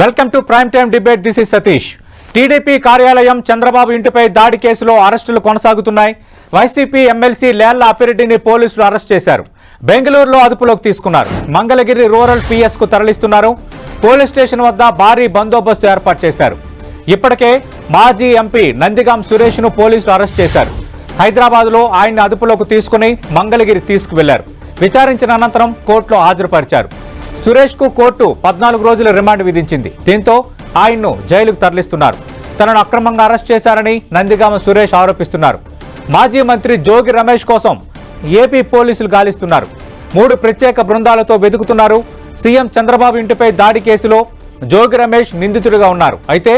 Welcome to prime time debate this is Satish. TDP కార్యాలయం చంద్రబాబు ఇంటిపై దాడి కేసులో అరెస్టులు కొనసాగుతున్నాయి. వైసీపీ ఎమ్మెల్సీ లేళ్ళ అప్పిరెడ్డిని పోలీసులు అరెస్ట్ చేశారు. బెంగళూరులో అదుపులోకి తీసుకున్నారు. మంగళగిరి రూరల్ పిఎస్కు తరలిస్తున్నారు. పోలీస్ స్టేషన్ వద్ద భారీ బందోబస్తు ఏర్పాటు చేశారు. ఇప్పటికే మాజీ ఎంపీ నందిగాం సురేష్ను పోలీసులు అరెస్ట్ చేశారు. హైదరాబాద్లో ఆయన్ని అదుపులోకి తీసుకుని మంగళగిరి తీసుకువెళ్ళారు. విచారించిన అనంతరం కోర్టులో హాజరుపరిచారు. సురేష్కు కోర్టు పద్నాలుగు రోజుల రిమాండ్ విధించింది. దీంతో ఆయన్ను జైలుకు తరలిస్తున్నారు. తనను అక్రమంగా అరెస్ట్ చేశారని నందిగామ సురేష్ ఆరోపిస్తున్నారు. మాజీ మంత్రి జోగి రమేష్ కోసం ఏపీ పోలీసులు గాలిస్తున్నారు. మూడు ప్రత్యేక బృందాలతో వెతుకుతున్నారు సీఎం చంద్రబాబు ఇంటిపై దాడి కేసులో జోగి రమేష్ నిందితుడిగా ఉన్నారు. అయితే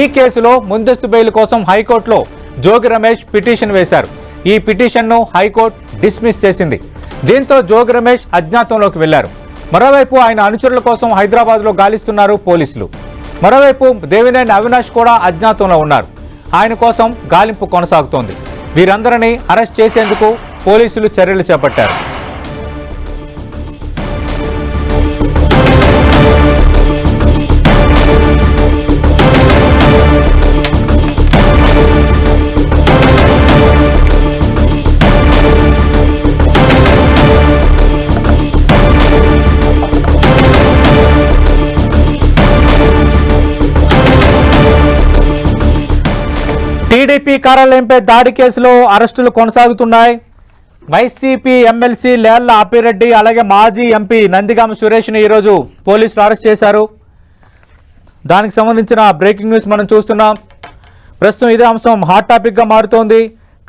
ఈ కేసులో ముందస్తు బెయిల్ కోసం హైకోర్టులో జోగి రమేష్ పిటిషన్ వేశారు. ఈ పిటిషన్ను హైకోర్టు డిస్మిస్ చేసింది. దీంతో జోగి రమేష్ అజ్ఞాతంలోకి వెళ్ళారు మరోవైపు ఆయన అనుచరుల కోసం హైదరాబాద్లో గాలిస్తున్నారు పోలీసులు. మరోవైపు దేవినేని అవినాష్ కూడా అజ్ఞాతంలో ఉన్నారు. ఆయన కోసం గాలింపు కొనసాగుతోంది. వీరందరినీ అరెస్ట్ చేసేందుకు పోలీసులు చర్యలు చేపట్టారు. టీడీపీ కార్యాలయంపై దాడి కేసులో అరెస్టులు కొనసాగుతున్నాయి. వైసీపీ ఎమ్మెల్సీ లేళ్ళ అప్పిరెడ్డి అలాగే మాజీ ఎంపీ నందిగామ సురేష్ని ఈరోజు పోలీసులు అరెస్ట్ చేశారు. దానికి సంబంధించిన బ్రేకింగ్ న్యూస్ మనం చూస్తున్నాం. ప్రస్తుతం ఇదే అంశం హాట్ టాపిక్గా మారుతోంది.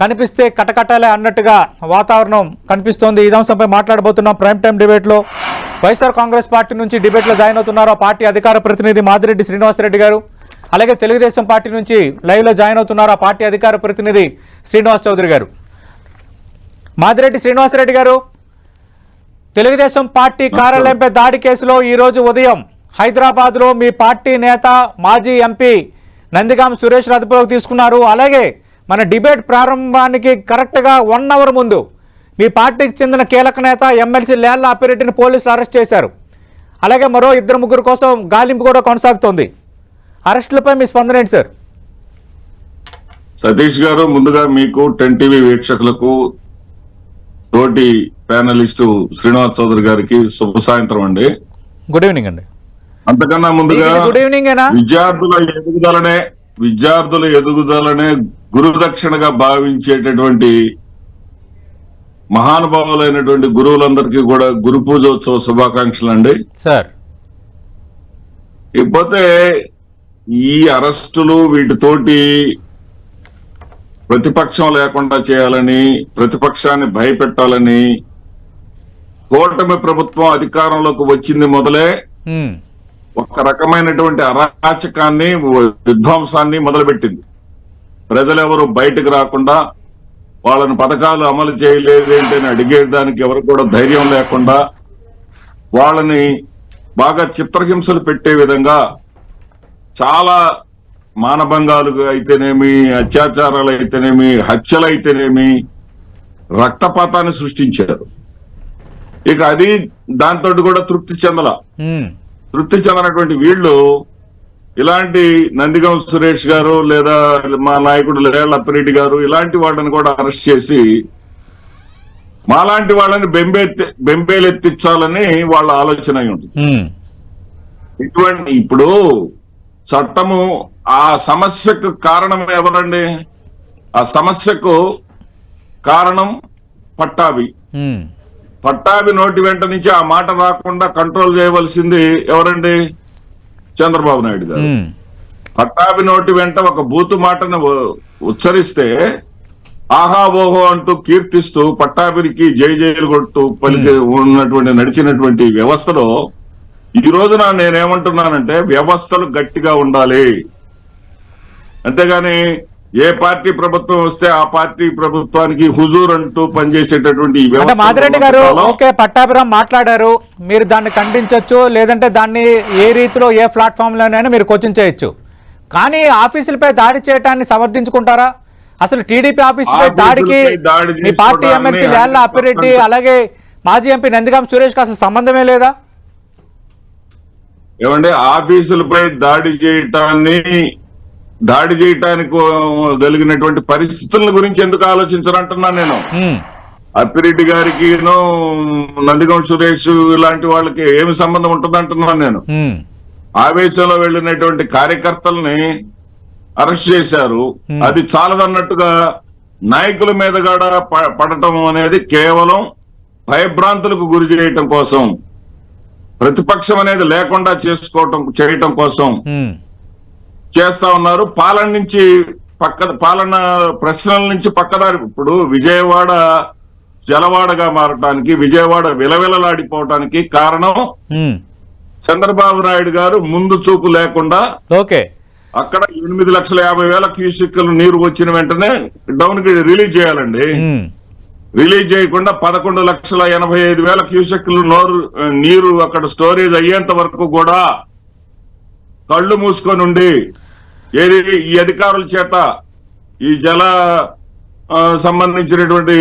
కనిపిస్తే కటకటాలే అన్నట్టుగా వాతావరణం కనిపిస్తోంది. ఇదే అంశంపై మాట్లాడబోతున్నాం ప్రైమ్ టైం డిబేట్లో. వైఎస్ఆర్ కాంగ్రెస్ పార్టీ నుంచి డిబేట్లో జాయిన్ అవుతున్నారు ఆ పార్టీ అధికార ప్రతినిధి మాదిరెడ్డి శ్రీనివాసరెడ్డి గారు. అలాగే తెలుగుదేశం పార్టీ నుంచి లైవ్లో జాయిన్ అవుతున్నారు ఆ పార్టీ అధికార ప్రతినిధి శ్రీనివాస్ చౌదరి గారు. మాదిరెడ్డి శ్రీనివాసరెడ్డి గారు తెలుగుదేశం పార్టీ కార్యాలయంపై దాడి కేసులో ఈ రోజు ఉదయం హైదరాబాద్లో మీ పార్టీ నేత మాజీ ఎంపీ నందిగాం సురేష్ అదుపులోకి తీసుకున్నారు. అలాగే మన డిబేట్ ప్రారంభానికి కరెక్ట్గా వన్ అవర్ ముందు మీ పార్టీకి చెందిన కీలక నేత ఎమ్మెల్సీ లేళ్ళ అప్పిరెడ్డిని పోలీసులు అరెస్ట్ చేశారు. అలాగే మరో ఇద్దరు ముగ్గురు కోసం గాలింపు కూడా కొనసాగుతోంది. అరెస్టులపై మీ స్పందన ఏంటి సార్? సతీష్ గారు ముందుగా మీకు టెన్ టీవీ వీక్షకులకు తోటి ప్యానలిస్టు శ్రీనివాస్ చౌదరి గారికి శుభ సాయంత్రం అండి. గుడ్ ఈవినింగ్ అండి. అంతకన్నా ముందుగా గుడ్ ఈవినింగ్ విద్యార్థుల ఎదుగుదలనే విద్యార్థుల ఎదుగుదలనే గురుదక్షిణగా భావించేటటువంటి మహానుభావులైనటువంటి గురువులందరికీ కూడా గురు పూజోత్సవ శుభాకాంక్షలు అండి సార్. ఇకపోతే ఈ అరెస్టులు వీటితోటి ప్రతిపక్షం లేకుండా చేయాలని ప్రతిపక్షాన్ని భయపెట్టాలని కూటమి ప్రభుత్వం అధికారంలోకి వచ్చింది మొదలే. ఒక రకమైనటువంటి అరాచకాన్ని విధ్వంసాన్ని మొదలుపెట్టింది. ప్రజలెవరు బయటకు రాకుండా వాళ్ళని పథకాలు అమలు చేయలేదేంటి అని అడిగేయడానికి ఎవరు కూడా ధైర్యం లేకుండా వాళ్ళని బాగా చిత్రహింసలు పెట్టే విధంగా చాలా మానభంగాలు అయితేనేమి అత్యాచారాలు అయితేనేమి హత్యలు అయితేనేమి రక్తపాతాన్ని సృష్టించారు. ఇక అది దాంతో కూడా తృప్తి చెందల. తృప్తి చెందినటువంటి వీళ్ళు ఇలాంటి నందిగం సురేష్ గారు లేదా మా నాయకుడు లేళ్ళ అప్పిరెడ్డి గారు ఇలాంటి వాళ్ళని కూడా అరెస్ట్ చేసి మాలాంటి వాళ్ళని బెంబేత్తి బెంబేలెత్తించాలని వాళ్ళ ఆలోచన ఉంటుంది. ఇటువంటి ఇప్పుడు చట్టము ఆ సమస్యకు కారణం ఎవరండి? ఆ సమస్యకు కారణం పట్టాభి. పట్టాభి నోటి వెంట నుంచి ఆ మాట రాకుండా కంట్రోల్ చేయవలసింది ఎవరండి? చంద్రబాబు నాయుడు గారు. పట్టాభి నోటి వెంట ఒక బూతు మాటను ఉచ్చరిస్తే ఆహా ఓహో అంటూ కీర్తిస్తూ పట్టాభికి జై జైలు కొడుతూ పలికి ఉన్నటువంటి నడిచినటువంటి వ్యవస్థలో ఈ రోజున నేనేమంటున్నానంటే వ్యవస్థలు గట్టిగా ఉండాలి. అంతేగాని ఏ పార్టీ ప్రభుత్వం వస్తే ఆ పార్టీ ప్రభుత్వానికి హుజూర్ అంటూ పనిచేసేటటువంటి మాదిరెడ్డి గారు ఓకే పట్టాభిరామ్ మాట్లాడారు మీరు దాన్ని ఖండించవచ్చు లేదంటే దాన్ని ఏ రీతిలో ఏ ప్లాట్ఫామ్ లోనైనా మీరు క్వశ్చన్ చేయొచ్చు. కానీ ఆఫీసులపై దాడి చేయడాన్ని సమర్థించుకుంటారా? అసలు టీడీపీ ఆఫీసుపై దాడికి దాడి మీ పార్టీ ఎమ్మెల్సీ లేళ్ళ అప్పిరెడ్డి అలాగే మాజీ ఎంపీ నందిగాం సురేష్కి అసలు సంబంధమే లేదా? ఏమంటే ఆఫీసులపై దాడి చేయటాన్ని దాడి చేయటానికి కలిగినటువంటి పరిస్థితుల గురించి ఎందుకు ఆలోచించరంటున్నా నేను. అప్పిరెడ్డి గారికి నందిగం సురేష్ ఇలాంటి వాళ్ళకి ఏమి సంబంధం ఉంటుంది అంటున్నాను నేను ఆవేశంలో వెళ్ళినటువంటి కార్యకర్తల్ని అరెస్ట్ చేశారు. అది చాలదన్నట్టుగా నాయకుల మీద కూడా పడటం అనేది కేవలం భయభ్రాంతులకు గురి చేయటం కోసం. ప్రతిపక్షం అనేది లేకుండా చేసుకోవటం చేయటం కోసం చేస్తా ఉన్నారు. పాలన నుంచి పక్క పాలన ప్రశ్నల నుంచి పక్కదారి ఇప్పుడు విజయవాడ జలవాడగా మారటానికి విజయవాడ విలవిలలాడిపోవటానికి కారణం. చంద్రబాబు నాయుడు గారు ముందు చూపు లేకుండా ఓకే. అక్కడ ఎనిమిది లక్షల యాభై వేల క్యూసిక్లు నీరు వచ్చిన వెంటనే డౌన్కి రిలీజ్ చేయాలండి. రిలీజ్ చేయకుండా పదకొండు లక్షల ఎనభై ఐదు వేల క్యూసెక్లు నోరు నీరు అక్కడ స్టోరేజ్ అయ్యేంత వరకు కూడా కళ్ళు మూసుకొని ఉండి ఏది ఈ అధికారుల చేత ఈ జల సంబంధించినటువంటి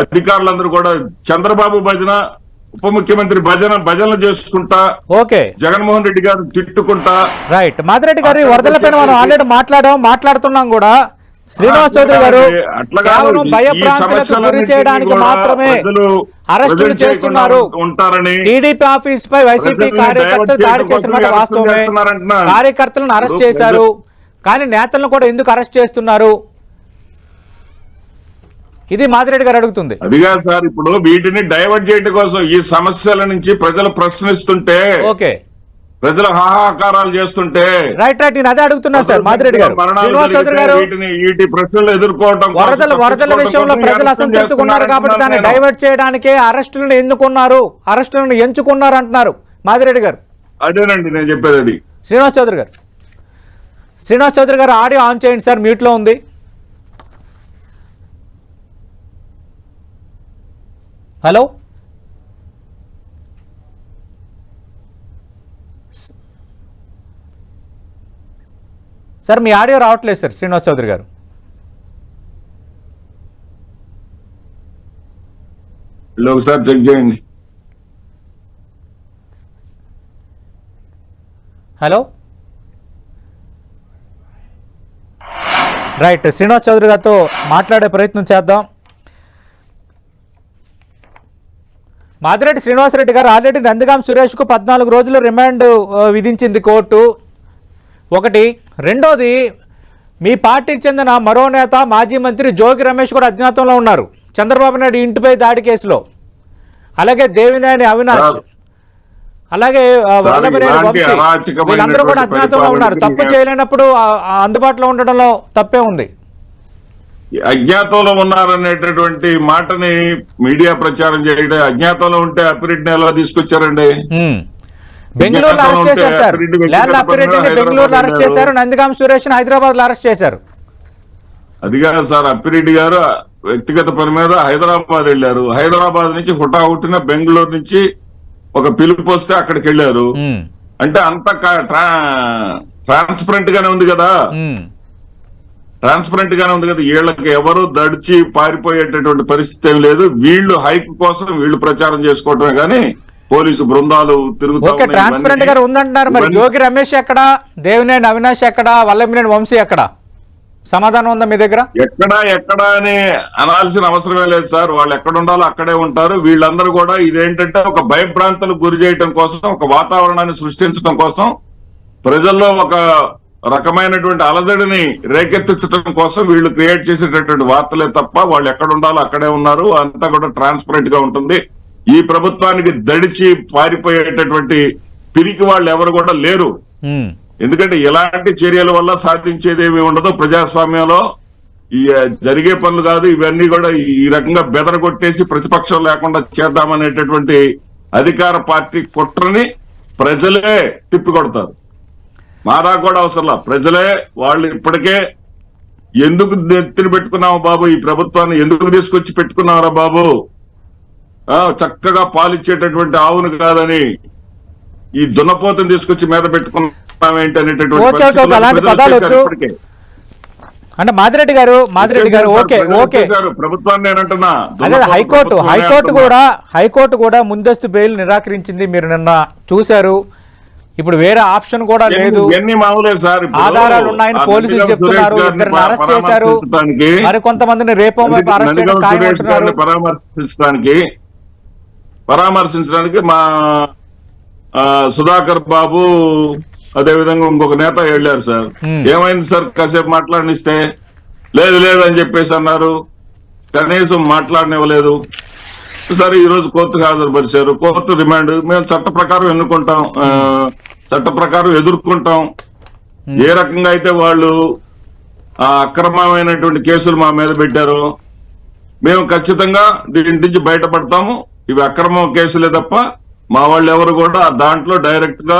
అధికారులందరూ కూడా చంద్రబాబు భజన ఉప ముఖ్యమంత్రి భజన భజనలు చేసుకుంటా ఓకే. జగన్మోహన్ రెడ్డి గారు తిట్టుకుంటా. రైట్. మాదిరెడ్డి గారు వరదలపైన మనం ఆల్రెడీ మాట్లాడాం మాట్లాడుతున్నాం కూడా. శ్రీనివాస్ చౌదరి గారు. కేవలం భయభ్రాంతులకు గురి చేయడానికి మాత్రమే అరెస్టులు చేస్తున్నారు. టీడీపీ ఆఫీస్ పై వైసీపీ కార్యకర్తలు దాడి చేసిన కోసం వాస్తవమే. కార్యకర్తలను అరెస్ట్ చేశారు. కానీ నేతలను కూడా ఎందుకు అరెస్ట్ చేస్తున్నారు? ఇది మాదిరెడ్డి గారు అడుగుతుంది. అదిగా సార్ ఇప్పుడు వీటిని డైవర్ట్ చేయడం కోసం ఈ సమస్యల నుంచి ప్రజలు ప్రశ్నిస్తుంటే ఓకే. ప్రజలు హాహాకారాలు చేస్తుంటే రైట్ రైట్ నేను అదే అడుగుతున్నా సార్ మాదిరెడ్డి గారు. శ్రీనివాస్ చౌదరి గారు వీటి ప్రశ్నలు ఎదుర్కోవడం వరదల వరదల విషయంలో ప్రజలు ఉన్నారు కాబట్టి దాన్ని డైవర్ట్ చేయడానికే అరెస్టులను ఎన్నుకున్నారు అరెస్టులను ఎంచుకున్నారు అంటున్నారు మాదిరెడ్డి గారు. అదేనండి నేను చెప్పేది అది. శ్రీనివాస్ చౌదరి గారు. శ్రీనివాస్ చౌదరి గారు ఆడియో ఆన్ చేయండి సార్ మ్యూట్లో ఉంది. హలో? సార్ మీ ఆడియో రావట్లేదు సార్ శ్రీనివాస్ చౌదరి గారు. చెక్ చేయండి. హలో? రైట్ శ్రీనివాస్ చౌదరి గారితో మాట్లాడే ప్రయత్నం చేద్దాం. మాదిరెడ్డి శ్రీనివాసరెడ్డి గారు ఆల్రెడీ నందిగాం సురేష్కు పద్నాలుగు రోజులు రిమాండ్ విధించింది కోర్టు. ఒకటి. రెండోది మీ పార్టీకి చెందిన మరో నేత మాజీ మంత్రి జోగి రమేష్ కూడా అజ్ఞాతంలో ఉన్నారు. చంద్రబాబు నాయుడు ఇంటిపై దాడి కేసులో. అలాగే దేవినేని అవినాష్. అలాగే వీళ్ళందరూ కూడా అజ్ఞాతంలో ఉన్నారు. తప్పు చేయలేనప్పుడు అందుబాటులో ఉండడంలో తప్పే ఉంది. అజ్ఞాతంలో ఉన్నారనేటటువంటి మాటని మీడియా ప్రచారం చేయడం అజ్ఞాతంలో ఉంటే అప్పిరెడ్డిని ఎలా తీసుకొచ్చారండి. బెంగళూరులో అరెస్ట్ చేశారు సార్. ల్యాండ్ అప్పిరెడ్డిని బెంగళూరులో అరెస్ట్ చేశారు. నందిగాం సురేష్ హైదరాబాద్లో అరెస్ట్ చేశారు. అది కాదు సార్ అప్పిరెడ్డి గారు వ్యక్తిగత పని మీద హైదరాబాద్ వెళ్ళారు. హైదరాబాద్ నుంచి హుటాహుటిన బెంగళూరు నుంచి ఒక పిలుపు వస్తే అక్కడికి వెళ్ళారు. అంటే అంత ట్రాన్స్పరెంట్ గానే ఉంది కదా. ట్రాన్స్పరెంట్ గానే ఉంది కదా? వీళ్ళకి ఎవరు దడిచి పారిపోయేటటువంటి పరిస్థితి ఏం లేదు. వీళ్ళు హైక్ కోసం వీళ్ళు ప్రచారం చేసుకోవటమే గానీ పోలీసు బృందాలు తిరుగుతా. ట్రాన్స్పరెంట్ గారు ఉందంటున్నారు మరి. యోగి రమేష్ ఎక్కడ? దేవినేని అవినాష్ ఎక్కడ? వల్లభనేని వంశీ ఎక్కడ? సమాధానం ఉందా మీ దగ్గర? ఎక్కడ ఎక్కడ అని అనాల్సిన అవసరమే లేదు సార్. వాళ్ళు ఎక్కడ ఉండాలో అక్కడే ఉంటారు. వీళ్ళందరూ కూడా ఇదేంటంటే ఒక భయభ్రాంతులకు గురి చేయటం కోసం ఒక వాతావరణాన్ని సృష్టించడం కోసం ప్రజల్లో ఒక రకమైనటువంటి అలజడిని రేకెత్తించడం కోసం వీళ్ళు క్రియేట్ చేసేటటువంటి వార్తలే తప్ప వాళ్ళు ఎక్కడ ఉండాలో అక్కడే ఉన్నారు. అంతా కూడా ట్రాన్స్పరెంట్గా ఉంటుంది. ఈ ప్రభుత్వానికి దడిచి పారిపోయేటటువంటి పిరికి వాళ్ళు ఎవరు కూడా లేరు. ఎందుకంటే ఎలాంటి చర్యల వల్ల సాధించేది ఏమి ఉండదు. ప్రజాస్వామ్యంలో ఈ జరిగే పనులు కాదు. ఇవన్నీ కూడా ఈ- రకంగా బెదరగొట్టేసి ప్రతిపక్షం లేకుండా చేద్దామనేటటువంటి అధికార పార్టీ కుట్రని ప్రజలే తిప్పికొడతారు. మా దాకా కూడా అవసరంలా. ప్రజలే వాళ్ళు ఇప్పటికే ఎందుకు నెత్తిన పెట్టుకున్నావు బాబు? ఈ ప్రభుత్వాన్ని ఎందుకు తీసుకొచ్చి పెట్టుకున్నావురా బాబు? చక్కగా పాలిచ్చేటటువంటి ఆవును కాదని ఈ దున్నపోతుని తీసుకొచ్చి మీద పెట్టుకున్నామేంటి అనేటటువంటి. అంటే మాదిరెడ్డి గారు మాదిరెడ్డి గారు ఓకే ఓకే. ప్రభుత్వాన్ని నేనంటున్నా అదే హైకోర్టు హైకోర్టు. కూడా హైకోర్టు కూడా ముందస్తు బెయిల్ నిరాకరించింది మీరు నిన్న చూశారు. ఇప్పుడు వేరే ఆప్షన్ కూడా లేదు. ఆధారాలు ఉన్నాయని పోలీసులు చెప్తున్నారు ఇద్దరిని అరెస్ట్ చేశారు. మరి కొంతమందిని రేపో అరెస్ట్ చేయడం పరామర్శించడానికి పరామర్శించడానికి మా సుధాకర్ బాబు అదే విధంగా ఇంకొక నేత వెళ్ళారు సార్. ఏమైంది సార్? కాసేపు మాట్లాడనిస్తే లేదు లేదు అని చెప్పేసి అన్నారు. కనీసం మాట్లాడనివ్వలేదు. సరే ఈ రోజు కోర్టుకు హాజరుపరిచారు. Court remand. మేము చట్ట ప్రకారం ఎన్నుకుంటాం. చట్ట ప్రకారం ఎదుర్కొంటాం. ఏ రకంగా అయితే వాళ్ళు ఆ అక్రమమైనటువంటి కేసులు మా మీద పెట్టారో మేము ఖచ్చితంగా దీని నుంచి బయటపడతాము. ఇవి అక్రమ కేసులే తప్ప మా వాళ్ళు ఎవరు కూడా దాంట్లో డైరెక్ట్గా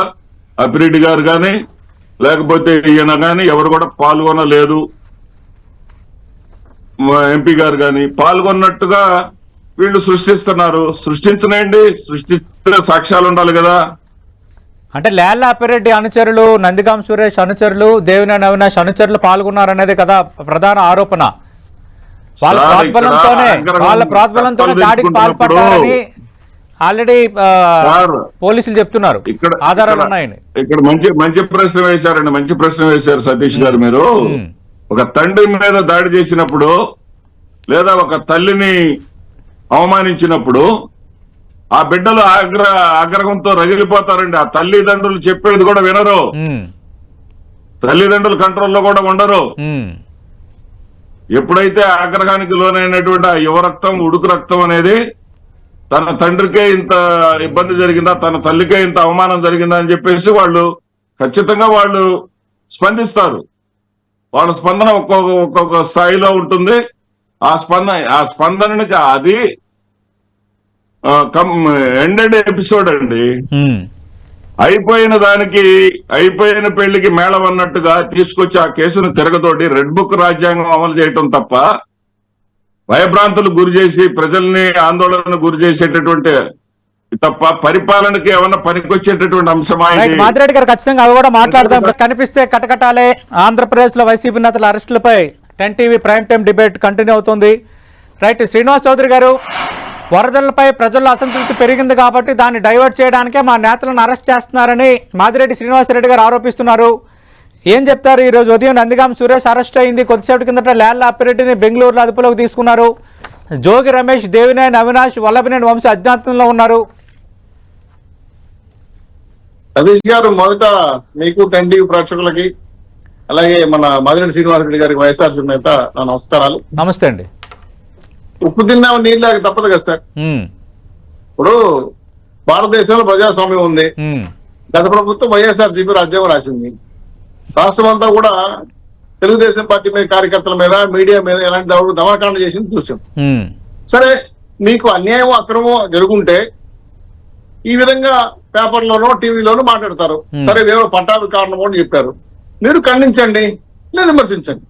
అపిరెడ్డి గారు కానీ లేకపోతే ఈయన కానీ ఎవరు కూడా పాల్గొనలేదు. మా ఎంపీ గారు కానీ పాల్గొన్నట్టుగా వీళ్ళు సృష్టిస్తున్నారు. సృష్టించనండి సృష్టిస్తే సాక్ష్యాలు ఉండాలి కదా. అంటే లేళ్ళ అప్పిరెడ్డి అనుచరులు నందిగాం సురేష్ అనుచరులు దేవినేని అవినాష్ అనుచరులు పాల్గొన్నారనేది కదా ప్రధాన ఆరోపణ. వాళ్ళ ఆగ్రహం వాళ్ళ ప్రోద్బలంతోనే తప్పలు దాడికి పాల్పడ్డారని ఆల్రెడీ పోలీసులు చెప్తున్నారు. ఇక్కడ ఆధారాలు ఉన్నాయని. ఇక్కడ మంచి మంచి ప్రశ్న వేశారండి మంచి ప్రశ్న వేశారు సతీష్ గారు మీరు. ఒక తండ్రి మీద దాడి చేసినప్పుడు లేదా ఒక తల్లిని అవమానించినప్పుడు ఆ బిడ్డలు ఆగ్ర ఆగ్రహంతో రగిలిపోతారండి. ఆ తల్లిదండ్రులు చెప్పేది కూడా వినరు. తల్లిదండ్రుల కంట్రోల్లో కూడా ఉండరు. ఎప్పుడైతే ఆగ్రహానికి లోనైనటువంటి ఆ యువ రక్తం ఉడుకు రక్తం అనేది తన తండ్రికే ఇంత ఇబ్బంది జరిగిందా తన తల్లికే ఇంత అవమానం జరిగిందా అని చెప్పేసి వాళ్ళు ఖచ్చితంగా వాళ్ళు స్పందిస్తారు. వాళ్ళ స్పందన ఒక్కొక్క ఒక్కొక్క స్థాయిలో ఉంటుంది. ఆ స్పందన ఆ స్పందనకి అది ఎండెడ్ ఎపిసోడ్ అండి. అయిపోయిన దానికి అయిపోయిన పెళ్ళికి మేళం అన్నట్టుగా తీసుకొచ్చి ఆ కేసును తిరగతోటి రెడ్ బుక్ రాజ్యాంగం అమలు చేయటం తప్ప భయభ్రాంతులు గురి చేసి ప్రజల్ని ఆందోళన గురి చేసేటటువంటి తప్ప పరిపాలనకి ఏమన్నా పనికొచ్చేటటువంటి అంశమా రైట్ మాదిరెడ్డి గారు ఖచ్చితంగా అవి కూడా మాట్లాడదాం. కనిపిస్తే కటకటాలే ఆంధ్రప్రదేశ్లో వైసీపీ నేతల అరెస్టులపై ten TV prime time debate continue అవుతుంది. రైట్ శ్రీనివాస్ చౌదరి గారు వరదలపై ప్రజల్లో అసంతృప్తి పెరిగింది కాబట్టి దాన్ని డైవర్ట్ చేయడానికే మా నేతలను అరెస్ట్ చేస్తున్నారని మాదిరెడ్డి శ్రీనివాసరెడ్డి గారు ఆరోపిస్తున్నారు. ఏం చెప్తారు ఈ రోజు ఉదయం నందిగాం సురేష్ అరెస్ట్ అయింది. కొద్దిసేపటి కిందట లేళ్ళ అప్పిరెడ్డిని బెంగళూరులో అదుపులోకి తీసుకున్నారు. జోగి రమేష్ దేవినేని అవినాష్ వల్లభనేని వంశీ అజ్ఞాతంలో ఉన్నారు. సతీష్ గారు మొదట మీకు టెన్ టీవీ ప్రేక్షకులకి అలాగే మన మాదిరెడ్డి శ్రీనివాస రెడ్డి గారికి వైఎస్ఆర్సీ నేత నా నమస్కారాలు. నమస్తే అండి. ఉప్పు తిన్నాము నీళ్ళు తప్పదు కదా సార్. ఇప్పుడు భారతదేశంలో ప్రజాస్వామ్యం ఉంది. గత ప్రభుత్వం వైఎస్ఆర్ సిపి రాజ్యాంగం రాసింది. రాష్ట్రం అంతా కూడా తెలుగుదేశం పార్టీ మీద కార్యకర్తల మీద మీడియా మీద ఎలాంటి దమ- దమనకాండ చేసింది చూసాం. సరే మీకు అన్యాయం అక్రమం జరుగుంటే ఈ విధంగా పేపర్లోనో టీవీలోనో మాట్లాడతారు. సరే ఎవరో పట్టాభి కారణం అని చెప్పారు. మీరు ఖండించండి లేదా విమర్శించండి.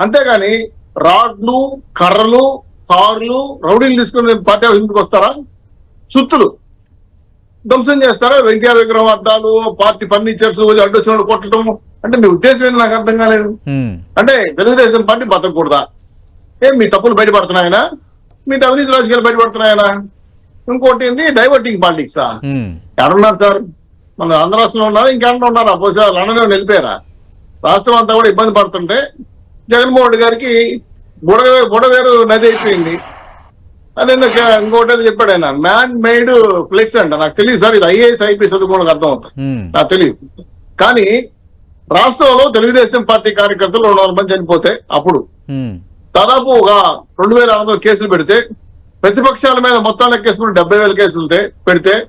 అంతేగాని రాడ్లు కర్రలు కార్లు రౌడీలు తీసుకుని పార్టీ ముందుకు వస్తారా? సుత్తులు. ధ్వంసం చేస్తారా? వెంకయ్య విగ్రహం అద్దాలు పార్టీ ఫర్నిచర్స్ అడ్డు వచ్చిన కొట్టడం. అంటే మీ ఉద్దేశం ఏంది? నాకు అర్థం కాలేదు. అంటే తెలుగుదేశం పార్టీ బతకూడదా ఏం మీ తప్పులు బయటపడుతున్నాయనా? మీ అవినీతి రాజకీయాలు బయటపడుతున్నాయనా? ఇంకోటి ఏంది? డైవర్టింగ్ పాలిటిక్సా ఉమ్. ఎక్కడున్నారు సార్? మన ఆంధ్ర రాష్ట్రంలో ఉన్నారు? ఇంకెక్కడ ఉన్నారా? బహుశా లండన్ వెళ్ళిపోయారా రాష్ట్రం అంతా కూడా ఇబ్బంది పడుతుంటే జగన్మోహన్ రెడ్డి గారికి బుడవేరు బుడవేరు నది అయిపోయింది. అదే ఇంకోటి ఏదో చెప్పాడు ఆయన. మ్యాన్ మేడ్ ఫ్లెక్స్ అంట. నాకు తెలియదు సార్ ఇది ఐఏఎస్ ఐపీఎస్ చదువుకోవడానికి అర్థం అవుతుంది. నాకు తెలియదు. కానీ రాష్ట్రంలో తెలుగుదేశం పార్టీ కార్యకర్తలు రెండు వందల మంది చనిపోతే అప్పుడు దాదాపు ఒక రెండు వేల ఆరు వందల కేసులు పెడితే ప్రతిపక్షాల మీద మొత్తం కేసులు డెబ్బై వేల కేసులు ఉంటే- పెడితే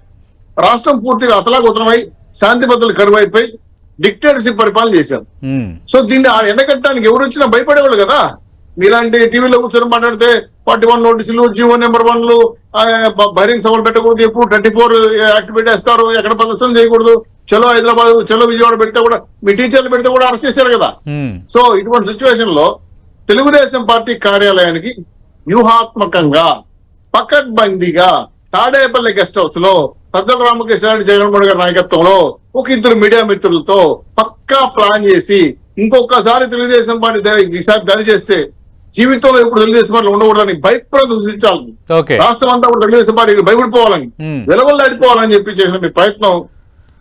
రాష్ట్రం పూర్తిగా అతలాకుతలమై శాంతి భద్రతలు కరువైపోయి డిక్టేటర్షిప్ పరిపాలన చేశారు. సో దీన్ని ఆ ఎండకట్టడానికి ఎవరు వచ్చినా భయపడేవాళ్ళు కదా. మీలాంటి టీవీలో కూర్చొని మాట్లాడితే ఫార్టీ వన్ నోటీసులు జీవో నెంబర్ వన్లు బహిరంగ సభలు పెట్టకూడదు. ఎప్పుడు ట్వంటీ ఫోర్ యాక్ట్ పెట్టేస్తారు ఎక్కడ ప్రదర్శన చేయకూడదు. చలో హైదరాబాద్ చలో విజయవాడ పెడితే కూడా మీ టీచర్లు పెడితే కూడా అరెస్ట్ చేశారు కదా. సో ఇటువంటి సిచ్యువేషన్లో తెలుగుదేశం పార్టీ కార్యాలయానికి వ్యూహాత్మకంగా పకడ్బందీగా తాడేపల్లి గెస్ట్ హౌస్లో సజ్జల రామకృష్ణారెడ్డి జగన్మోహన్ గారి నాయకత్వంలో ఒక ఇద్దరు మీడియా మిత్రులతో పక్కా ప్లాన్ చేసి ఇంకొకసారి తెలుగుదేశం పార్టీ ఈసారి దాడి చేస్తే జీవితంలో ఇప్పుడు తెలుగుదేశం పార్టీ ఉండకూడదని భయప్రదం సృష్టించాలని రాష్ట్రం అంతా కూడా తెలుగుదేశం పార్టీకి భయపడిపోవాలని. ఉమ్, వెలవల్లాడిపోవాలని చెప్పి చేసిన మీ ప్రయత్నం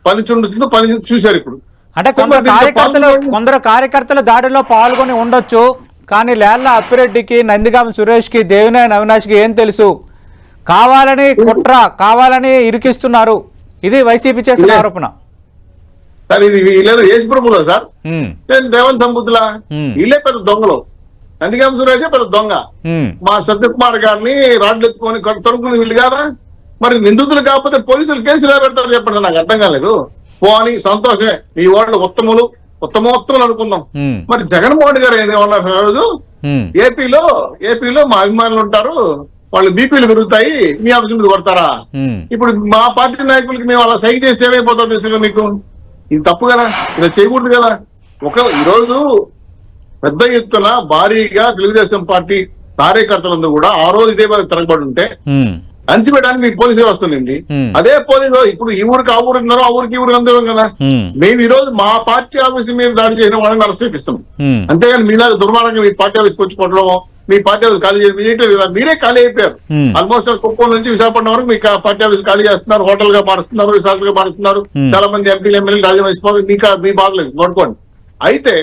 పని చుండుతుందో పని చూశారు ఇప్పుడు. అంటే కొందరు కార్యకర్తలు కొందరు కార్యకర్తలు దాడిలో పాల్గొని ఉండొచ్చు కానీ లేళ్ళ అప్పిరెడ్డికి నందిగామ సురేష్కి దేవినేని అవినాష్కి ఏం తెలుసు? కావాలని కుట్ర కావాలని ఇరికిస్తున్నారు. ఇది వైసీపీ చేస్తున్న లే. ఆరోపణ. సార్ ఇది వీళ్ళు ఏసు ప్రభులో సార్ నేను దేవన్ సంబుద్ధులా. వీళ్ళే పెద్ద దొంగలు. నందిగామ సురేషే పెద్ద దొంగ. మా సత్యకుమార్ గారిని రాడ్లు ఎత్తుకొని తొడుక్కుని వీళ్ళు కాదా? మరి నిందితులు కాకపోతే పోలీసులు కేసులు పెడతారు చెప్పండి నాకు అర్థం కాలేదు. పోని సంతోషమే. మీ వాళ్ళు ఉత్తములు ఉత్తమోత్తములు అనుకుందాం. మరి జగన్మోహన్ గారు ఏమన్నా రోజు? ఏపీలో ఏపీలో మా అభిమానులు ఉంటారు. వాళ్ళు బీపీలు పెరుగుతాయి. మీ ఆఫీస్ మీద కొడతారా. ఇప్పుడు మా పార్టీ నాయకులకి మేము అలా సైకి చేసి ఏమైపోతుంది మీకు? ఇది తప్పు కదా? ఇలా చేయకూడదు కదా? ఒక ఈరోజు పెద్ద ఎత్తున భారీగా తెలుగుదేశం పార్టీ కార్యకర్తలందరూ కూడా ఆ రోజు ఇదే మరి తిరగబడి ఉంటే అణచిపెట్టడానికి మీ పోలీసు Hmm. అదే పోలీసు ఇప్పుడు ఈ ఊరికి ఆ ఉన్నారో ఆ ఊరికి ఈ ఊరికి అందరం కదా. మేము ఈ రోజు మా పార్టీ ఆఫీస్ మీద దాడి చేసిన వాళ్ళని అరెస్ట్ చేపిస్తాం అంతేగాని మీలాగా దుర్మార్గంగా మీ పార్టీ ఆఫీస్కి వచ్చి కొట్టడం మీ పార్టీ ఆఫీస్ ఖాళీ చేయడం చేయట్లేదు కదా. మీరే ఖాళీ అయిపోయారు. ఆల్మోస్ట్ కుప్పం నుంచి విశాఖపట్నం వరకు మీ పార్టీ ఆఫీస్ ఖాళీ చేస్తున్నారు హోటల్గా మారుస్తున్నారు రిసార్ట్గా మారుస్తున్నారు. చాలా మంది ఎంపీలు ఎమ్మెల్యేలు వేసిపోతుంది మీకు మీ బాధలేదు కొట్టుకోండి అయితే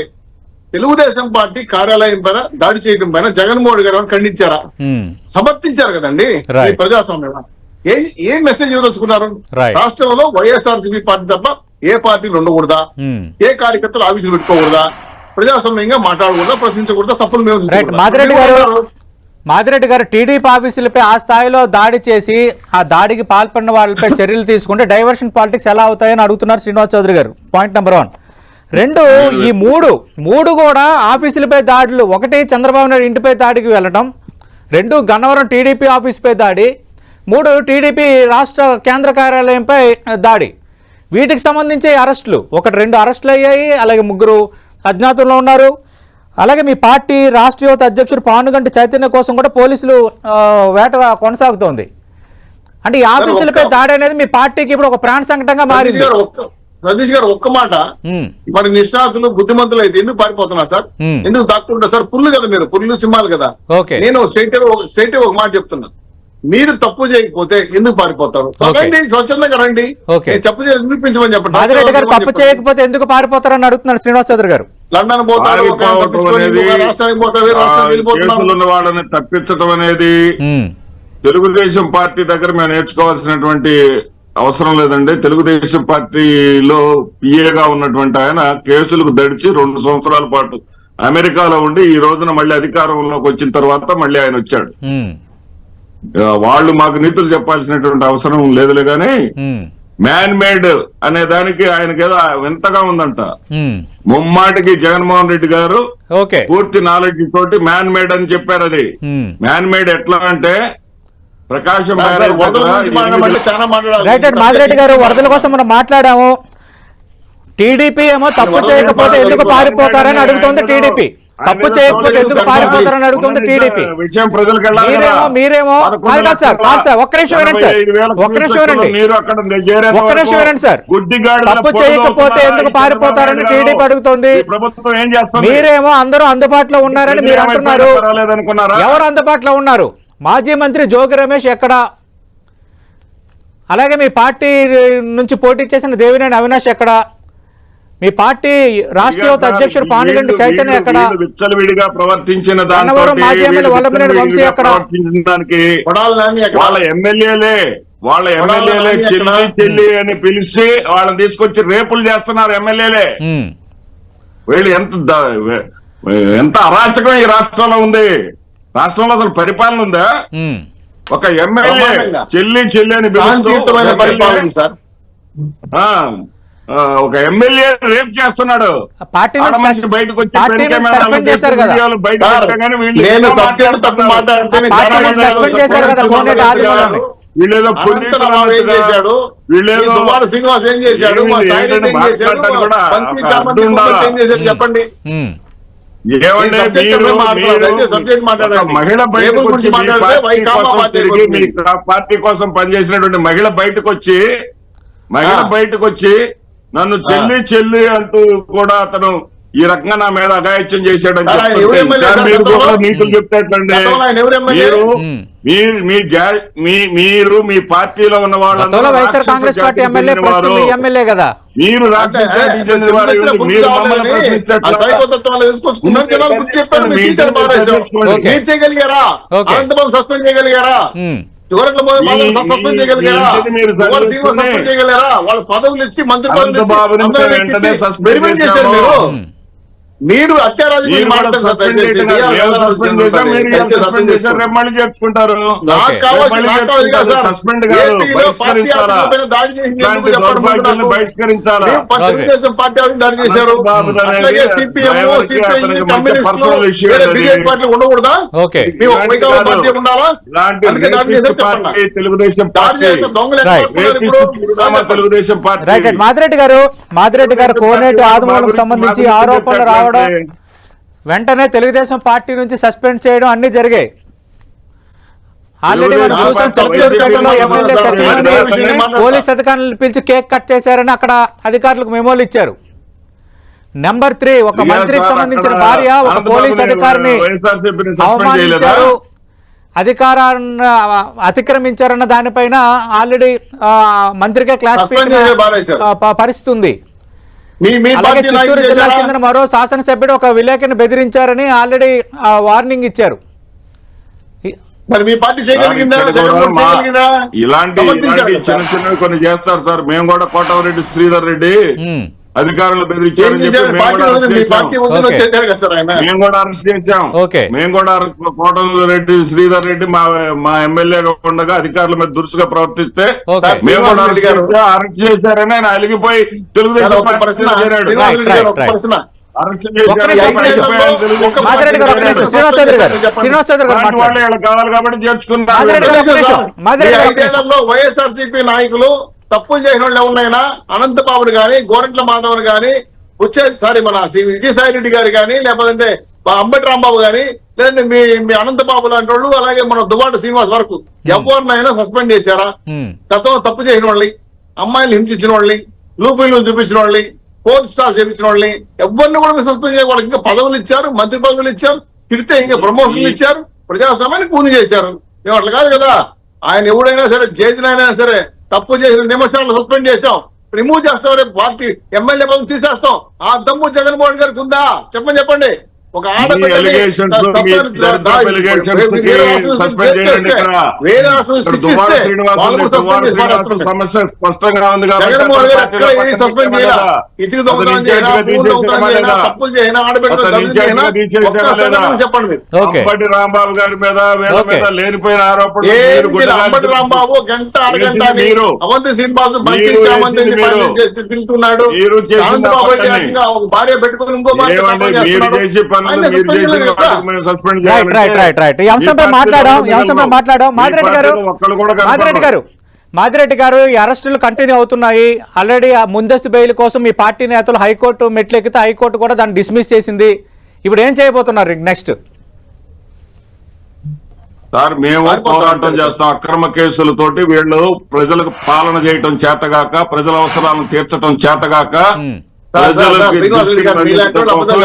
తెలుగుదేశం పార్టీ కార్యాలయం పైన దాడి చేయడం పైన జగన్మోహన్ గారు ఖండించారా? సమర్థించారు కదండి ప్రజాస్వామ్యం. ఏ ఏ మెసేజ్ ఇవ్వదలుచుకున్నారు. రాష్ట్రంలో వైఎస్ఆర్సీపీ పార్టీ తప్ప ఏ పార్టీలు ఉండకూడదా. ఏ కార్యకర్తలు ఆఫీసులు పెట్టుకోకూడదా? ప్రజాస్వామ్యంగా మాట్లాడకూడదా? ప్రశ్నించకూడదా? తప్పులు మేము మాదిరెడ్డి గారు టీడీపీ ఆఫీసులపై ఆ స్థాయిలో దాడి చేసి ఆ దాడికి పాల్పడిన వాళ్ళపై చర్యలు తీసుకుంటే డైవర్షన్ పాలిటిక్స్ ఎలా అవుతాయని అడుగుతున్నారు శ్రీనివాస్ చౌదరి గారు. పాయింట్ నెంబర్ వన్ రెండు ఈ మూడు మూడు కూడా ఆఫీసులపై దాడులు. ఒకటి చంద్రబాబు నాయుడు ఇంటిపై దాడికి వెళ్ళటం. రెండు గన్నవరం టీడీపీ ఆఫీస్పై దాడి. మూడు టీడీపీ రాష్ట్ర కేంద్ర కార్యాలయంపై దాడి. వీటికి సంబంధించి అరెస్టులు. ఒకటి రెండు అరెస్టులు అయ్యాయి. అలాగే ముగ్గురు అజ్ఞాతంలో ఉన్నారు. అలాగే మీ పార్టీ రాష్ట్ర యువత అధ్యక్షుడు పానుగంటి చైతన్య కోసం కూడా పోలీసులు వేట కొనసాగుతోంది. అంటే ఈ ఆఫీసులపై దాడి అనేది మీ పార్టీకి ఇప్పుడు ఒక ప్రాణ సంకటంగా మారింది. సతీష్ గారు ఒక్క మాట. మరి నిష్ణాతులు బుద్ధిమంతులు అయితే ఎందుకు పారిపోతున్నారు సార్. ఎందుకు దాక్కుంటారు సార్? పుల్లు కదా మీరు పుల్లు సింహాలు కదా. ఓకే. నేను స్ట్రైట్ స్ట్రైట్ ఒక మాట చెప్తున్నా. మీరు తప్పు చేయకపోతే ఎందుకు పారిపోతారు? స్వచ్ఛందంగా రండి. తప్పు చేసి నిరూపించమని చెప్పండి. తప్పు. చేయకపోతే ఎందుకు పారిపోతారని అడుగుతున్నారు శ్రీనివాస్ చౌదరి గారు. లండన్ పోతాడు ఇంకొక రాష్ట్రానికి పోతాడు వెళ్ళిపోతున్నారు. తప్పించడం అనేది తెలుగుదేశం పార్టీ దగ్గర మేము నేర్చుకోవాల్సినటువంటి అవసరం లేదండి. తెలుగుదేశం పార్టీలో పిఏగా ఉన్నటువంటి ఆయన కేసులకు దడిచి రెండు సంవత్సరాల పాటు అమెరికాలో ఉండి ఈ రోజున మళ్ళీ అధికారంలోకి వచ్చిన తర్వాత మళ్ళీ ఆయన వచ్చాడు. వాళ్ళు మాకు నీతులు చెప్పాల్సినటువంటి అవసరం లేదులే గాని మ్యాన్ మేడ్ అనే దానికి ఆయనకి ఏదో వింతగా ఉందంట. ముమ్మాటికి జగన్మోహన్ రెడ్డి గారు పూర్తి నాలెడ్జ్ తోటి మ్యాన్ మేడ్ అని చెప్పారు అది. మ్యాన్ మేడ్ ఎట్లా అంటే ప్రకాశం మాదిరెడ్డి గారు వరదల కోసం మనం మాట్లాడాము. టీడీపీ ఏమో తప్పు చేయకపోతే ఎందుకు. పారిపోతారని అడుగుతోంది టీడీపీ. తప్పు చేయకపోతే ఎందుకు పారిపోతారని అడుగుతుంది టీడీపీ. విషయం. మీరేమో మీరేమో కాదు కాదు సార్ కాదు సార్ ఒక్క నిమిషం వినండి సార్ ఒక్క నిమిషం వినండి. ఒక్క నిమిషం వినండి సార్. తప్పు చేయకపోతే? ఎందుకు పారిపోతారని టీడీపీ అడుగుతోంది. ఈ ప్రభుత్వం ఏం చేస్తుంది? మీరేమో అందరూ అందుబాటులో ఉన్నారని మీరు అంటున్నారు. ఎవరు అందుబాటులో ఉన్నారు? మాజీ మంత్రి జోగి రమేష్ ఎక్కడ? అలాగే మీ పార్టీ నుంచి పోటీ చేసిన దేవినేని అవినాష్ ఎక్కడ? మీ పార్టీ రాష్ట్ర యువత అధ్యక్షుడు పానుగంటి చైతన్య ఎక్కడ? విచ్చలవిడిగా ప్రవర్తించిన? వాళ్ళ ఎమ్మెల్యేలే వాళ్ళ ఎమ్మెల్యేలే చెల్లి అని పిలిచి వాళ్ళని తీసుకొచ్చి రేపులు చేస్తున్నారు ఎమ్మెల్యేలే. వీళ్ళు ఎంత ఎంత అరాచకం ఈ రాష్ట్రంలో ఉంది. రాష్ట్రంలో అసలు పరిపాలన ఉందా. ఒక ఎమ్మెల్యే. చెల్లి చెల్లి అని పరిపాలన ఎమ్మెల్యే- సార్. ఒక ఎమ్మెల్యే రేప్ చేస్తున్నాడు. బయటకు వచ్చి. వీళ్ళేదో చేశాడు? వీళ్ళేదో శ్రీనివాస్? ఏం చేశాడు? చెప్పండి? మహిళ పార్టీ కోసం పనిచేసినటువంటి మహిళ బయటకు వచ్చి మహిళ. బయటకు వచ్చి నన్ను చెల్లి చెల్లి అంటూ కూడా అతను ఈ రకంగా నా మీద అగాయత్యం చేశాడని మీరు? కూడా నీతులు. మీ- మీ జా- మీ- మీరు మీ పార్టీలో ఉన్న జాతికి ఎమ్మెల్యే కదా. మీరు చేయగలిగారా? సస్పెండ్ చేయగలిగారా? వాళ్ళ వాళ్ళ పదవులు ఇచ్చి మంత్రి పదవులు ఇచ్చి వెంటనే సస్పెండ్ చేశారు. మీరు. మీరు ఉండకూడదా? తెలుగుదేశం పార్టీ. మాదిరెడ్డి గారు మాదిరెడ్డి గారు కోనేటు ఆదిమూలకు సంబంధించి ఆరోపణలు రావడం వెంటనే తెలుగుదేశం పార్టీ నుంచి సస్పెండ్ చేయడం అన్ని జరిగాయి. ఆల్రెడీ మనం చూసాం. పోలీస్ అధికారులను పిలిచి కేక్ కట్ చేశారని అక్కడ అధికారులకు మెమోలు ఇచ్చారు. నెంబర్ త్రీ ఒక మంత్రికి సంబంధించిన భార్య ఒక పోలీస్ అధికారిని అవమానించారు అధికారాన్ని అతిక్రమించారన్న దానిపైన ఆల్రెడీ ఆ, మంత్రికే క్లాస్. పరిస్థితి ఉంది. చిత్తూరు నాయకులు జిల్లా చేశారా? చెందిన మరో శాసనసభ్యుడు ఒక విలేకరిని బెదిరించారని ఆల్రెడీ వార్నింగ్ ఇచ్చారు. మరి మీ పార్టీ చేయగలిగిందా? ఇలాంటి చిన్న సార్. చిన్నవి కొన్ని చేస్తారు సార్. మేము కూడా కోటమిరెడ్డి శ్రీధర్ రెడ్డి. అధికారులు మేము కూడా అరెస్ట్ మీ చేశాం. మేము కూడా కూడా కోటమిరెడ్డి శ్రీధర్ రెడ్డి మా మా ఎమ్మెల్యేగా ఉండగా అధికారుల మీద దురుసుగా ప్రవర్తిస్తే మేము కూడా అరెస్ట్ రెడ్డి చేశారని ఆయన అలిగిపోయి తెలుగుదేశం పార్టీ ప్రశ్న చేరాడు శ్రీనివాస్ రెడ్డి గారు, ఒక రైట్, ప్రశ్న అరెస్ట్ ఒక్క చేశారు. నిమిషం, అలిగిపోయి ఐదేళ్ళలో ఆయన తెలుగుదేశం ఒక్క మాదిరెడ్డి గారు ఒక్క నిమిషం చెప్పండి. శ్రీనివాస్ చౌదరి గారు చెప్పండి. శ్రీనివాస్ చౌదరి గారు అలాంటి వాళ్ళు మాట్లాడండి. వీళ్ళకి కావాలి కాబట్టి చేర్చుకున్నారు మాదిరెడ్డి గారు ఒక్క నిమిషం. మాదిరెడ్డి గారు ఒక్క నిమిషం. ఐదేళ్ళలో వైఎస్ఆర్ సిపి నాయకులు తప్పులు చేసిన వాళ్ళు ఎవరినైనా అనంతబాబుని గాని గోరంట్ల మాధవన్ గాని వచ్చే సారీ మన శ్రీ విజయసాయి రెడ్డి గారు గాని లేకపోతే అంబటి రాంబాబు గాని లేదంటే మీ మీ అనంతబాబు లాంటి వాళ్ళు అలాగే మన దుబాటు శ్రీనివాస్ వరకు ఎవరినైనా సస్పెండ్ చేశారా? గతంలో తప్పు చేసిన వాళ్ళని అమ్మాయిలు హింసించిన వాళ్ళని లూఫీలు చూపించిన వాళ్ళని ఫోర్త్ స్టార్ చేపించిన వాళ్ళని ఎవరిని కూడా సస్పెండ్ చేయ వాళ్ళకి ఇంకా పదవులు ఇచ్చారు మంత్రి పదవులు ఇచ్చారు తిడితే ఇంకా ప్రమోషన్లు ఇచ్చారు ప్రజాస్వామ్యాన్ని కూని చేశారు మేము అట్లా కాదు కదా. ఆయన ఎవడైనా సరే చేసినైనా సరే తప్పు చేసిన నిమిషాలు సస్పెండ్ చేశాం. రిమూవ్ చేస్తాం రేపు పార్టీ ఎమ్మెల్యే పదవి తీసేస్తాం. ఆ దమ్ము జగన్మోహన్ గారికి ఉందా? చెప్పండి చెప్పండి. ఒక. సమస్య స్పష్టంగా ఉంది అంబటి రాంబాబు గారి మీద వీళ్ళ. మీద లేనిపోయిన ఆరోపణలు అంబటి రాంబాబు గంట అరగంట మీరు. అవంతి శ్రీనివాసు. తింటున్నాడు. భార్య పెట్టుకుని ఇంకో భార్య ఏమండి, కాపురం మీరు చేస్తున్నాడు. చేసే పనులు ఆయన మీరు suspend చేసిన చేయలేదు కదా. వాటికి మేము సస్పెండ్ రైట్ చేయాలంటే రైట్ రైట్ రైట్ ఈ మీ అంశంపై పార్టీలో మాట్లాడాం ఈ ఉండగలరు. అంశంపై మాట్లాడాం మీ మాదిరెడ్డి గారు. మాదిరెడ్డి గారు మాదిరెడ్డి గారు ఈ అరెస్టులు కంటిన్యూ అవుతున్నాయి ఆల్రెడీ ఆ ముందస్తు బెయిల్ కోసం మీ పార్టీ నేతలు హైకోర్టు మెట్లు ఎక్కితే హైకోర్టు కూడా దాన్ని డిస్మిస్ చేసింది ఇప్పుడు ఏం చేయబోతున్నారు నెక్స్ట్ సార్ మేము పోరాటం. చేస్తాం అక్రమ కేసులతోటి వీళ్ళు ప్రజలకు పాలన చేయటం చేతగాక ప్రజల అవసరాలను తీర్చడం చేతగాక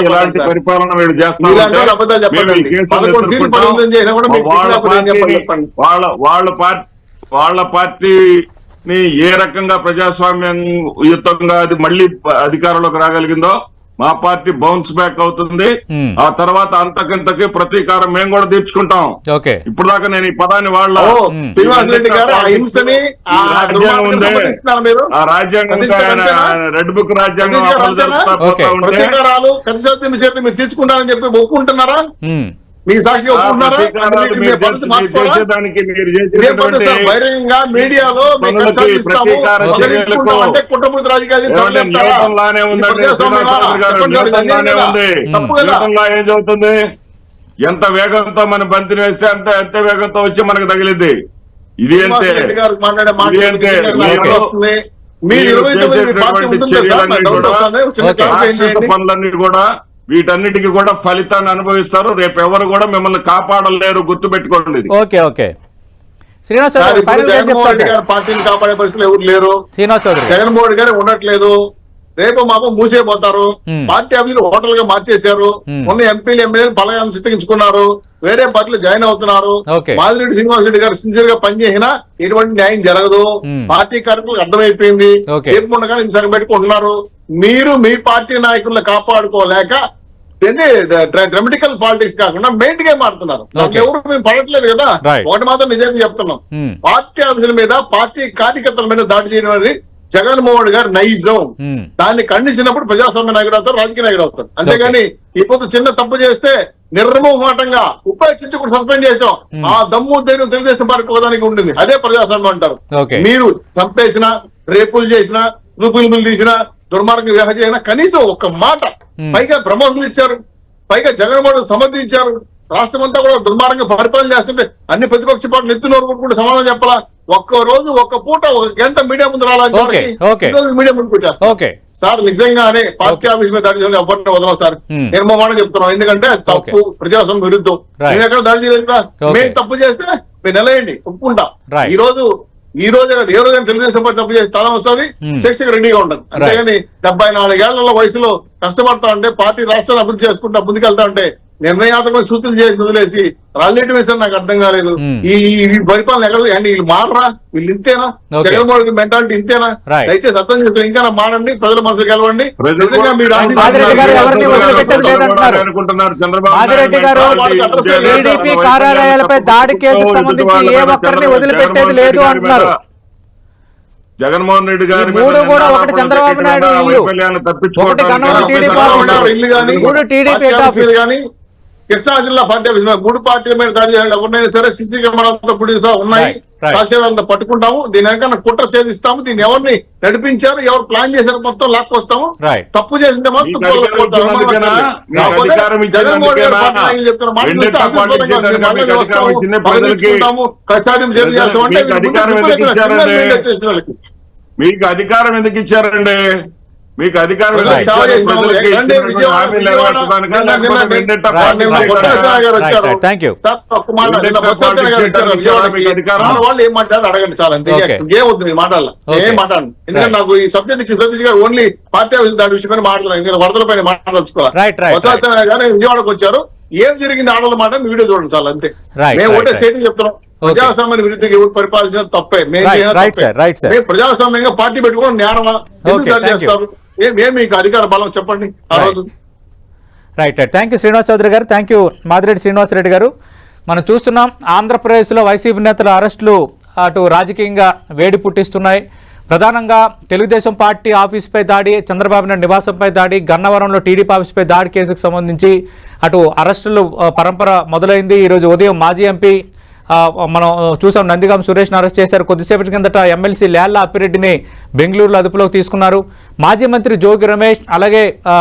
వాళ్ళు. పరిపాలన వీళ్ళు పార్టీ వాళ్ళ పార్టీని ఏ రకంగా ప్రజాస్వామ్యం యుతంగా అది మళ్ళీ అధికారంలోకి రాగలిగిందో మా పార్టీ బౌన్స్ బ్యాక్ అవుతుంది. ఆ తర్వాత అంతకింతకి ప్రతీకారం మేము కూడా తీర్చుకుంటాం ఓకే ఇప్పుడు దాకా నేను ఈ పదాన్ని వాళ్ళ ఓ ఉమ్. శ్రీనివాస్ రెడ్డి గారు ఆ రాజ్యాంగం? రెడ్ బుక్ రాజ్యాంగం? జరుపుతా పోతా. ఉంటే మీరు తీర్చుకుంటారని చెప్పి ఒప్పుకుంటున్నారా. మీ సాక్షి అంటే బహిరంగంగా మీడియాలో అంటే కుట్రపూర్తి రాజకీయాలు చదువుతుంది ఎంత వేగంతో మన బంతిని వేస్తే అంత ఎంత వేగంతో వచ్చి మనకు తగిలిద్ది? ఇది. నాకు మీరు- ఇరవై. పనులన్నీ కూడా వీటన్నిటికీ కూడా ఫలితాన్ని అనుభవిస్తారు. రేపు ఎవరు కూడా మిమ్మల్ని కాపాడలేరు. గుర్తు పెట్టుకోండి ఇది. Okay okay. శ్రీనివాస్ చౌదరి జగన్మోహన్ రెడ్డి గారు పార్టీని కాపాడే పరిస్థితులు ఎవరు లేరు. శ్రీనివాస్ చౌదరి. గారు జగన్మోహన్ రెడ్డి గారు ఉండట్లేదు. రేపు మాపం మూసేయబోతారు. పార్టీ ఆఫీసులు హోటల్గా మార్చేశారు. ఉన్న ఎంపీలు ఎమ్మెల్యేలు బలగాన్ని చిత్తగించుకున్నారు వేరే పార్టీలో జాయిన్ అవుతున్నారు. మాదిరెడ్డి శ్రీనివాస్ రెడ్డి గారు సిన్సియర్గా పనిచేసినా ఎటువంటి న్యాయం జరగదు. పార్టీ కార్యకులకు అర్థమైపోయింది. Okay. రేపు ఉండగానే హింసకు పెట్టుకుంటున్నారు మీరు మీ పార్టీ నాయకులను కాపాడుకోలేక డ్రమటికల్ పాలిటిక్స్ కాకుండా మెయిన్ గేమ్ ఆడుతున్నారు దాంట్లో. ఎవరు మేము పడట్లేదు కదా. ఒకటి మాత్రం నిజంగా చెప్తున్నాం Hmm. పార్టీ ఆఫీసుల మీద పార్టీ కార్యకర్తల మీద దాడి చేయడం అనేది జగన్మోహన్ గారు నైజం Hmm. దాన్ని ఖండించినప్పుడు ప్రజాస్వామ్య నాయకుడు అవుతారు రాజకీయ నాయకుడు అవుతారు అంతేగాని ఇప్పుడు చిన్న తప్పు చేస్తే నిర్మోహమాటంగా ఉపేక్షించి కూడా సస్పెండ్ చేసాం Hmm. ఆ దమ్ము ధైర్యం తెలుగుదేశం పార్టీ హోదానికి ఉంటుంది అదే ప్రజాస్వామ్యం అంటారు. మీరు చంపేసిన రేపులు చేసిన రూపులు తీసిన దుర్మార్గం చేసిన కనీసం ఒక్క మాట. Hmm. పైగా ప్రమోషన్లు ఇచ్చారు. పైగా జగన్మోహన్ సమర్థించారు. రాష్ట్రం అంతా కూడా దుర్మార్గంగా పరిపాలన చేస్తుంటే అన్ని ప్రతిపక్ష పార్టీలు ఎత్తునోరు కూడా సమాధానం చెప్పాలా? ఒక్క రోజు ఒక్క పూట ఒక గంట మీడియా ముందు రావాలి Okay, okay. మీడియా ముందుకు వచ్చేస్తారు ఓకే సార్ నిజంగానే పార్టీ ఆఫీస్ మీద దాడి చేయడం ఎవరిని వదలం సార్? Hmm. నిర్మమానం చెప్తున్నాం ఎందుకంటే తప్పు ప్రజాస్వామ్య విరుద్ధం. మేము ఎక్కడ దాడి చేయలేదు. మేము తప్పు చేస్తే మేము నిలయండి ఒప్పుకుంటాం. ఈ రోజు ఈ రోజు కాదు, ఏ రోజైనా తెలుగుదేశం పార్టీ తప్పు చేసి తాళం వస్తుంది Hmm. శిక్షకు రెడీగా ఉంటుంది అంతేగాని డెబ్బై నాలుగేళ్ళ వయసులో కష్టపడతా ఉంటే పార్టీ రాష్ట్రాన్ని అభివృద్ధి చేసుకుంటా ముందుకెళ్తా ఉంటే నిర్ణయాత్మక సూచనలు చేసి వదిలేసి రాళ్ళేటి వేసారు నాకు అర్థం కాలేదు. ఈ పరిపాలన ఎక్కడ అండి వీళ్ళు మారరా? వీళ్ళు ఇంతేనా. జగన్మోహన్ రెడ్డి మెంటాలిటీ ఇంతేనా. దయచేసి అర్థం చేసుకుని ఇంకా మారండి ప్రజల మనసు గెలవండి. మీరు కార్యాలయాలపై దాడి కేసుకు సంబంధించి ఏ ఒక్కరిని వదిలిపెట్టేది లేదు జగన్మోహన్ అంటున్నారు. రెడ్డి జగన్మోహన్ రెడ్డి గారి మూడు మీద కూడా ఒకటి చంద్రబాబు నాయుడు వల్ల ఇల్లు. వైఫల్యాలను కృష్ణా జిల్లా పార్టీ మూడు పార్టీల మీద దాడి చేయాలి ఎవరినైనా సరే సీసీ కెమెరాలతో పుడిస్తా ఉన్నాయి. సాక్ష్యాలతో పట్టుకుంటాము. దీని వెనక కుట్ర ఛేదిస్తాము. దీన్ని ఎవరిని నడిపించారు ఎవరు ప్లాన్ చేశారు మొత్తం లాక్కొస్తాము. తప్పు చేసింటే తెచ్చుకుంటాము, కక్షాదింపు చర్యలు మీకు అధికారం ఎందుకు ఇచ్చారండి? మీకు అధికారం వాళ్ళు ఏం మాట్లాడారు అడగండి చాలా అంతే. నేను మాట్లాడాల. ఏం ఎందుకంటే. నాకు ఈ సబ్జెక్ట్ ఇచ్చి సతీష్ గారు ఓన్లీ పార్టీ ఆఫీస్ దాని విషయమైన మాట్లాడాలి ఇంకా వరదల పైన గారు విజయవాడకు వచ్చారు. ఏం జరిగింది ఆడల మాట మీ వీడియో చూడండి చాలా అంతే. మేము ఒకటే. స్టేట్మెంట్ చెప్తున్నాం. ప్రజాస్వామ్య విరుద్ధంగా ఎవరు పరిపాలించిన తప్పే. మేము ప్రజాస్వామ్యంగా పార్టీ పెట్టుకోవడం నేరమా? ఎందుకు you. చేస్తారు? ఏం మీకు అధికార బలం చెప్పండి ఆ. రోజు. Right right thank you Srinivas Chowdary గారు. థ్యాంక్ యూ మాదిరెడ్డి శ్రీనివాసరెడ్డి గారు. మనం చూస్తున్నాం ఆంధ్రప్రదేశ్లో వైసీపీ నేతల అరెస్టులు అటు రాజకీయంగా వేడి పుట్టిస్తున్నాయి. ప్రధానంగా తెలుగుదేశం పార్టీ ఆఫీస్పై దాడి చంద్రబాబు నాయుడు నివాసంపై దాడి గన్నవరంలో టీడీపీ ఆఫీస్పై దాడి కేసుకు సంబంధించి అటు అరెస్టులు పరంపర మొదలైంది. ఈరోజు ఉదయం మాజీ ఎంపీ మనం చూసాం నందిగాం సురేష్ను అరెస్ట్ చేశారు. కొద్దిసేపటి కిందట ఎమ్మెల్సీ లేళ్ళ అప్పిరెడ్డిని బెంగళూరులో అదుపులోకి తీసుకున్నారు. మాజీ మంత్రి జోగి రమేష్ అలాగే ఆ,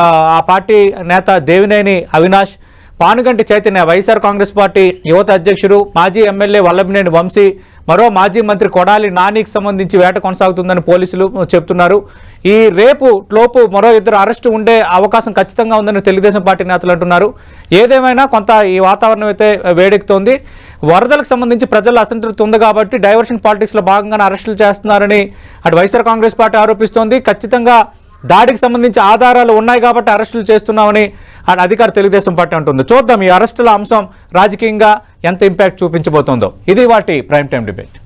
పార్టీ నేత Devineni Avinash Panuganti Chaitanya YSR Congress party యువత అధ్యక్షుడు మాజీ ఎమ్మెల్యే వల్లభనేని వంశీ మరో మాజీ మంత్రి కొడాలి నానికి సంబంధించి వేట కొనసాగుతుందని పోలీసులు చెప్తున్నారు. ఈ రేపు లోపు మరో ఇద్దరు అరెస్టు ఉండే అవకాశం ఖచ్చితంగా ఉందని తెలుగుదేశం పార్టీ నేతలు అంటున్నారు. ఏదేమైనా కొంత ఈ వాతావరణం అయితే వేడెక్కుతోంది. వరదలకు సంబంధించి ప్రజల అసంతృప్తి ఉంది కాబట్టి డైవర్షన్ పాలిటిక్స్లో భాగంగానే అరెస్టులు చేస్తున్నారని అటు వైఎస్ఆర్ కాంగ్రెస్ పార్టీ ఆరోపిస్తోంది. ఖచ్చితంగా దాడికి సంబంధించి ఆధారాలు ఉన్నాయి కాబట్టి అరెస్టులు చేస్తున్నామని ఆ అధికార తెలుగుదేశం పార్టీ అంటుంది. చూద్దాం ఈ అరెస్టుల అంశం రాజకీయంగా ఎంత ఇంపాక్ట్ చూపించబోతోందో. ఇది వాటి ప్రైమ్ టైం డిబేట్.